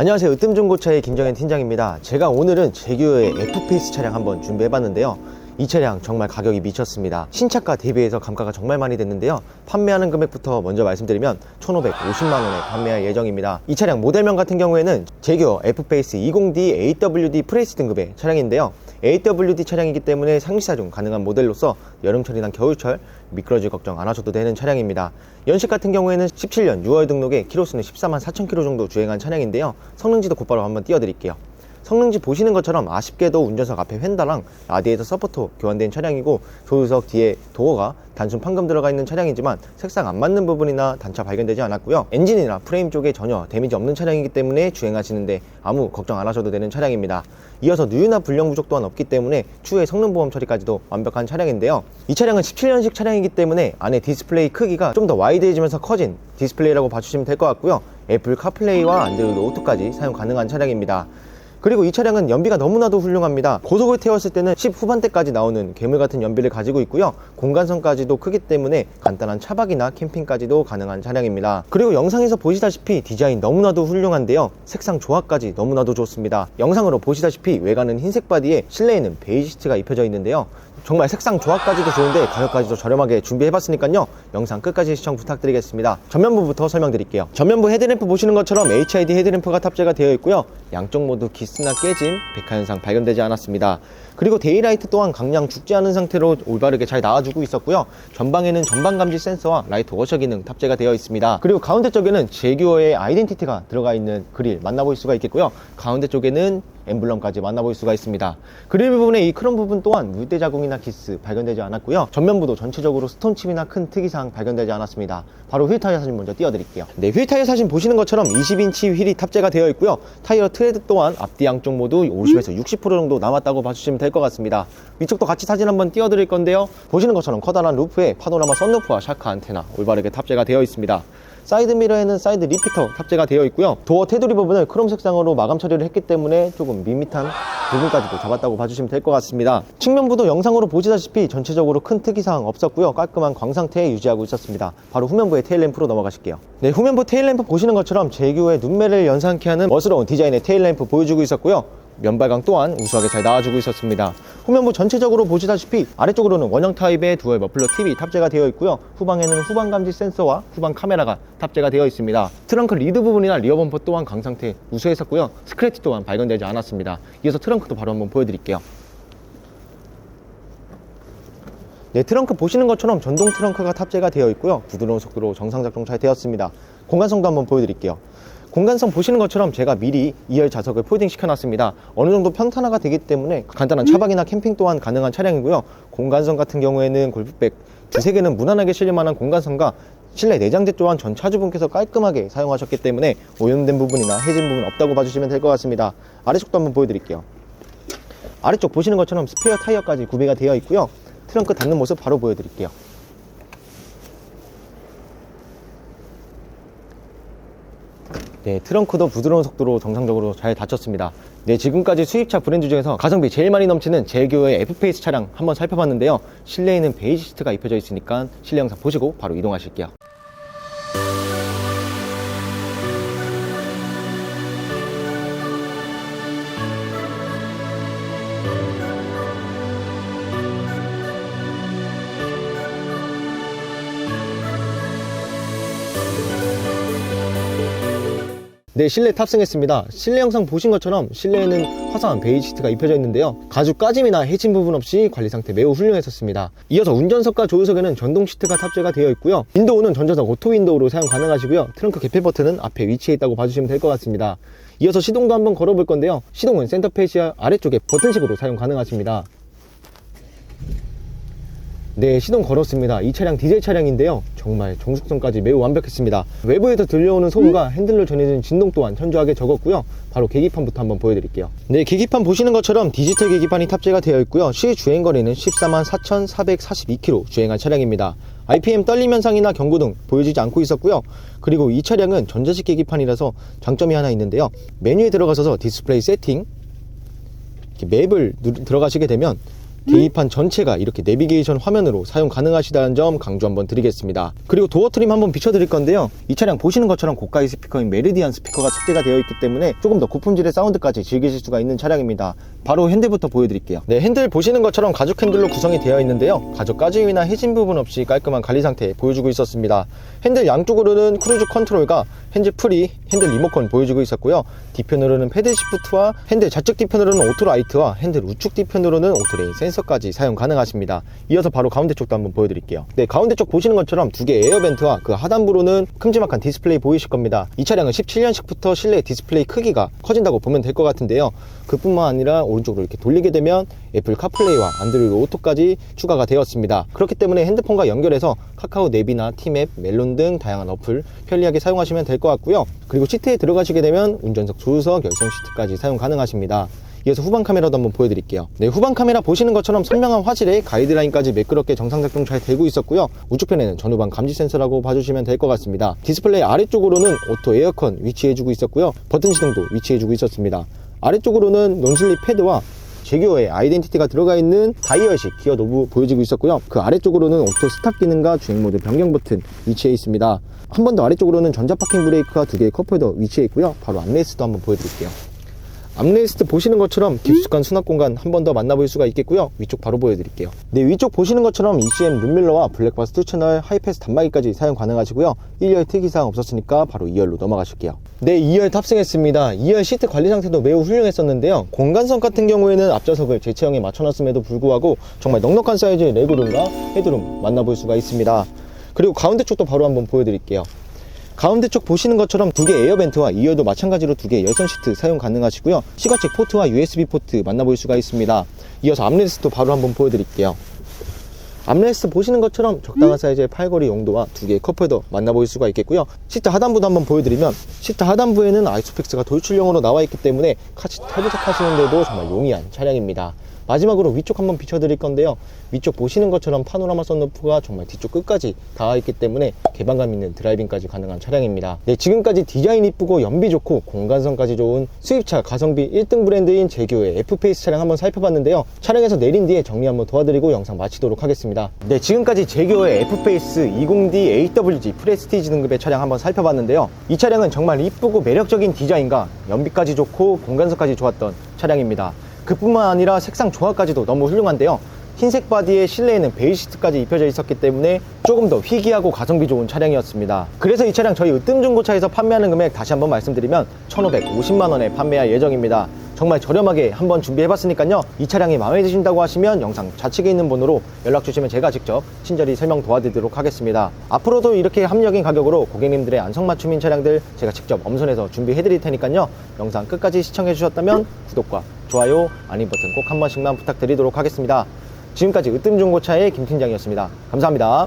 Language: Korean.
안녕하세요. 으뜸중고차의 김정현 팀장입니다. 제가 오늘은 제규어의 F페이스 차량 한번 준비해봤는데요. 이 차량 정말 가격이 미쳤습니다. 신차가 대비해서 감가가 정말 많이 됐는데요. 판매하는 금액부터 먼저 말씀드리면 1,550만 원에 판매할 예정입니다. 이 차량 모델명 같은 경우에는 제규어 F페이스 20D AWD 프레스 등급의 차량인데요. AWD 차량이기 때문에 상시사 중 가능한 모델로서 여름철이나 겨울철 미끄러질 걱정 안 하셔도 되는 차량입니다. 연식 같은 경우에는 17년 6월 등록에 키로수는 14만 4천 킬로 정도 주행한 차량인데요. 성능지도 곧바로 한번 띄워드릴게요. 성능지 보시는 것처럼 아쉽게도 운전석 앞에 휀다랑 라디에이터 서포터 교환된 차량이고 조수석 뒤에 도어가 단순 판금 들어가 있는 차량이지만 색상 안 맞는 부분이나 단차 발견되지 않았고요 엔진이나 프레임 쪽에 전혀 데미지 없는 차량이기 때문에 주행하시는데 아무 걱정 안 하셔도 되는 차량입니다 이어서 누유나 불량 부족 또한 없기 때문에 추후에 성능 보험 처리까지도 완벽한 차량인데요. 이 차량은 17년식 차량이기 때문에 안에 디스플레이 크기가 좀 더 와이드해지면서 커진 디스플레이라고 봐주시면 될 것 같고요. 애플 카플레이와 안드로이드 오토까지 사용 가능한 차량입니다 그리고 이 차량은 연비가 너무나도 훌륭합니다. 고속을 태웠을 때는 10 후반대까지 나오는 괴물 같은 연비를 가지고 있고요. 공간성까지도 크기 때문에 간단한 차박이나 캠핑까지도 가능한 차량입니다. 그리고 영상에서 보시다시피 디자인 너무나도 훌륭한데요. 색상 조합까지 너무나도 좋습니다. 영상으로 보시다시피 외관은 흰색 바디에 실내에는 베이지 시트가 입혀져 있는데요. 정말 색상 조합까지도 좋은데 가격까지도 저렴하게 준비해봤으니까요. 영상 끝까지 시청 부탁드리겠습니다. 전면부부터 설명드릴게요. 전면부 헤드램프 보시는 것처럼 HID 헤드램프가 탑재가 되어 있고요. 양쪽 모두 기스나 깨짐, 백화 현상 발견되지 않았습니다. 그리고 데이라이트 또한 강량 죽지 않은 상태로 올바르게 잘 나와주고 있었고요. 전방에는 전방 감지 센서와 라이트 워셔 기능 탑재가 되어 있습니다. 그리고 가운데 쪽에는 제규어의 아이덴티티가 들어가 있는 그릴 만나볼 수가 있겠고요. 가운데 쪽에는 엠블럼까지 만나볼 수가 있습니다. 그릴 부분에 이 크롬 부분 또한 물때 자국이나 기스 발견되지 않았고요. 전면부도 전체적으로 스톤칩이나 큰 특이사항 발견되지 않았습니다. 바로 휠 타이어 사진 먼저 띄워드릴게요. 네, 휠 타이어 사진 보시는 것처럼 20인치 휠이 탑재가 되어 있고요. 타이어 트레드 또한 앞뒤 양쪽 모두 50에서 60% 정도 남았다고 봐주시면 될 것 같습니다. 위쪽도 같이 사진 한번 띄워드릴 건데요. 보시는 것처럼 커다란 루프에 파노라마 썬루프와 샤카 안테나 올바르게 탑재가 되어 있습니다. 사이드 미러에는 사이드 리피터 탑재가 되어 있고요. 도어 테두리 부분을 크롬 색상으로 마감 처리를 했기 때문에 조금 밋밋한 부분까지도 잡았다고 봐주시면 될 것 같습니다. 측면부도 영상으로 보시다시피 전체적으로 큰 특이사항 없었고요. 깔끔한 광 상태에 유지하고 있었습니다. 바로 후면부의 테일램프로 넘어가실게요. 네, 후면부 테일램프 보시는 것처럼 제규의 눈매를 연상케 하는 멋스러운 디자인의 테일램프 보여주고 있었고요. 면발광 또한 우수하게 잘 나와주고 있었습니다. 후면부 전체적으로 보시다시피 아래쪽으로는 원형 타입의 두얼 머플러 TV 탑재가 되어 있고요. 후방에는 후방 감지 센서와 후방 카메라가 탑재가 되어 있습니다. 트렁크 리드 부분이나 리어 범퍼 또한 강 상태 우수했었고요. 스크래치 또한 발견되지 않았습니다. 이어서 트렁크도 바로 한번 보여드릴게요. 네, 트렁크 보시는 것처럼 전동 트렁크가 탑재가 되어 있고요. 부드러운 속도로 정상 작동 잘 되었습니다. 공간성도 한번 보여드릴게요. 공간성 보시는 것처럼 제가 미리 2열 좌석을 폴딩 시켜놨습니다. 어느 정도 평탄화가 되기 때문에 간단한 차박이나 캠핑 또한 가능한 차량이고요. 공간성 같은 경우에는 골프백 두세 개는 무난하게 실릴 만한 공간성과 실내 내장재 또한 전 차주분께서 깔끔하게 사용하셨기 때문에 오염된 부분이나 해진 부분 없다고 봐주시면 될 것 같습니다. 아래쪽도 한번 보여드릴게요. 아래쪽 보시는 것처럼 스페어 타이어까지 구비가 되어 있고요. 트렁크 닫는 모습 바로 보여드릴게요. 네, 트렁크도 부드러운 속도로 정상적으로 잘 닫혔습니다. 네, 지금까지 수입차 브랜드 중에서 가성비 제일 많이 넘치는 제규어의 F페이스 차량 한번 살펴봤는데요. 실내에는 베이지 시트가 입혀져 있으니까 실내 영상 보시고 바로 이동하실게요. 네, 실내 탑승했습니다. 실내 영상 보신 것처럼 실내에는 화사한 베이지 시트가 입혀져 있는데요. 가죽 까짐이나 해진 부분 없이 관리 상태 매우 훌륭했었습니다. 이어서 운전석과 조수석에는 전동 시트가 탑재가 되어 있고요. 윈도우는 전자석 오토 윈도우로 사용 가능하시고요. 트렁크 개폐 버튼은 앞에 위치해 있다고 봐주시면 될 것 같습니다. 이어서 시동도 한번 걸어볼 건데요. 시동은 센터 페시아 아래쪽에 버튼식으로 사용 가능하십니다. 네, 시동 걸었습니다. 이 차량 디젤 차량인데요. 정말 정숙성까지 매우 완벽했습니다. 외부에서 들려오는 소음과 핸들로 전해지는 진동 또한 현저하게 적었고요. 바로 계기판부터 한번 보여드릴게요. 네, 계기판 보시는 것처럼 디지털 계기판이 탑재가 되어 있고요. 시 주행 거리는 14만 4,442km 주행한 차량입니다. IPM 떨림 현상이나 경고 등 보여지지 않고 있었고요. 그리고 이 차량은 전자식 계기판이라서 장점이 하나 있는데요. 메뉴에 들어가셔서 디스플레이 세팅 맵을 누- 들어가시게 되면 계기판 전체가 이렇게 내비게이션 화면으로 사용 가능하시다는 점 강조 한번 드리겠습니다. 그리고 도어 트림 한번 비춰드릴 건데요. 이 차량 보시는 것처럼 고가의 스피커인 메르디안 스피커가 탑재가 되어 있기 때문에 조금 더 고품질의 사운드까지 즐기실 수가 있는 차량입니다. 바로 핸들부터 보여드릴게요. 네, 핸들 보시는 것처럼 가죽 핸들로 구성이 되어 있는데요. 가죽 까짐이나 해진 부분 없이 깔끔한 관리 상태 보여주고 있었습니다. 핸들 양쪽으로는 크루즈 컨트롤과 핸즈 프리, 핸들 리모컨 보여주고 있었고요. 뒤편으로는 패들 시프트와 핸들 좌측 뒤편으로는 오토라이트와 핸들 우측 뒤편으로는 오토레인 센서 까지 사용 가능하십니다. 이어서 바로 가운데 쪽도 한번 보여드릴게요. 네, 가운데 쪽 보시는 것처럼 두 개의 에어벤트와 그 하단부로는 큼지막한 디스플레이 보이실 겁니다. 이 차량은 17년식부터 실내 디스플레이 크기가 커진다고 보면 될 것 같은데요. 그뿐만 아니라 오른쪽으로 이렇게 돌리게 되면 애플 카플레이와 안드로이드 오토까지 추가가 되었습니다. 그렇기 때문에 핸드폰과 연결해서 카카오 내비나 티맵, 멜론 등 다양한 어플 편리하게 사용하시면 될 것 같고요. 그리고 시트에 들어가시게 되면 운전석 조수석 열선 시트까지 사용 가능하십니다. 이어서 후방 카메라도 한번 보여드릴게요. 네, 후방 카메라 보시는 것처럼 선명한 화질에 가이드라인까지 매끄럽게 정상 작동 잘 되고 있었고요. 우측편에는 전후방 감지 센서라고 봐주시면 될 것 같습니다. 디스플레이 아래쪽으로는 오토 에어컨 위치해주고 있었고요. 버튼 시동도 위치해주고 있었습니다. 아래쪽으로는 논슬립 패드와 제규어의 아이덴티티가 들어가 있는 다이얼식 기어 노브 보여지고 있었고요. 그 아래쪽으로는 오토 스탑 기능과 주행 모드 변경 버튼 위치해 있습니다. 한 번 더 아래쪽으로는 전자 파킹 브레이크와 두 개의 컵홀더 위치해 있고요. 바로 암레스트도 한번 보여드릴게요. 암레스트 보시는 것처럼 깊숙한 수납 공간 한 번 더 만나볼 수가 있겠고요. 위쪽 바로 보여드릴게요. 네, 위쪽 보시는 것처럼 ECM 룸밀러와 블랙박스 2채널 하이패스 단말기까지 사용 가능하시고요. 1열 특이사항 없었으니까 바로 2열로 넘어가실게요. 네, 2열 탑승했습니다. 2열 시트 관리 상태도 매우 훌륭했었는데요. 공간성 같은 경우에는 앞좌석을 제 체형에 맞춰놨음에도 불구하고 정말 넉넉한 사이즈의 레그룸과 헤드룸 만나볼 수가 있습니다. 그리고 가운데 쪽도 바로 한번 보여드릴게요. 가운데 쪽 보시는 것처럼 두 개 에어벤트와 2열도 마찬가지로 두 개의 열선 시트 사용 가능하시고요. 시가책 포트와 USB 포트 만나볼 수가 있습니다. 이어서 암레스트도 바로 한번 보여드릴게요. 암레스트 보시는 것처럼 적당한 사이즈의 팔걸이 용도와 두 개의 컵홀더 만나볼 수가 있겠고요. 시트 하단부도 한번 보여드리면 시트 하단부에는 아이소픽스가 돌출형으로 나와 있기 때문에 카치 탈부착하시는데도 정말 용이한 차량입니다. 마지막으로 위쪽 한번 비춰드릴 건데요. 위쪽 보시는 것처럼 파노라마 썬루프가 정말 뒤쪽 끝까지 닿아 있기 때문에 개방감 있는 드라이빙까지 가능한 차량입니다. 네, 지금까지 디자인 이쁘고 연비 좋고 공간성까지 좋은 수입차 가성비 1등 브랜드인 제규의 F페이스 차량 한번 살펴봤는데요. 차량에서 내린 뒤에 정리 한번 도와드리고 영상 마치도록 하겠습니다. 네, 지금까지 제규의 F페이스 20D AWG 프레스티지 등급의 차량 한번 살펴봤는데요. 이 차량은 정말 이쁘고 매력적인 디자인과 연비까지 좋고 공간성까지 좋았던 차량입니다. 그뿐만 아니라 색상 조화까지도 너무 훌륭한데요. 흰색 바디에 실내에는 베이지 시트까지 입혀져 있었기 때문에 조금 더 희귀하고 가성비 좋은 차량이었습니다. 그래서 이 차량 저희 으뜸 중고차에서 판매하는 금액 다시 한번 말씀드리면 1,550만 원에 판매할 예정입니다. 정말 저렴하게 한번 준비해봤으니까요. 이 차량이 마음에 드신다고 하시면 영상 좌측에 있는 번호로 연락 주시면 제가 직접 친절히 설명 도와드리도록 하겠습니다. 앞으로도 이렇게 합리적인 가격으로 고객님들의 안성맞춤인 차량들 제가 직접 엄선해서 준비해드릴 테니까요. 영상 끝까지 시청해주셨다면 구독과 좋아요, 알림 버튼 꼭 한 번씩만 부탁드리도록 하겠습니다. 지금까지 으뜸중고차의 김팀장이었습니다. 감사합니다.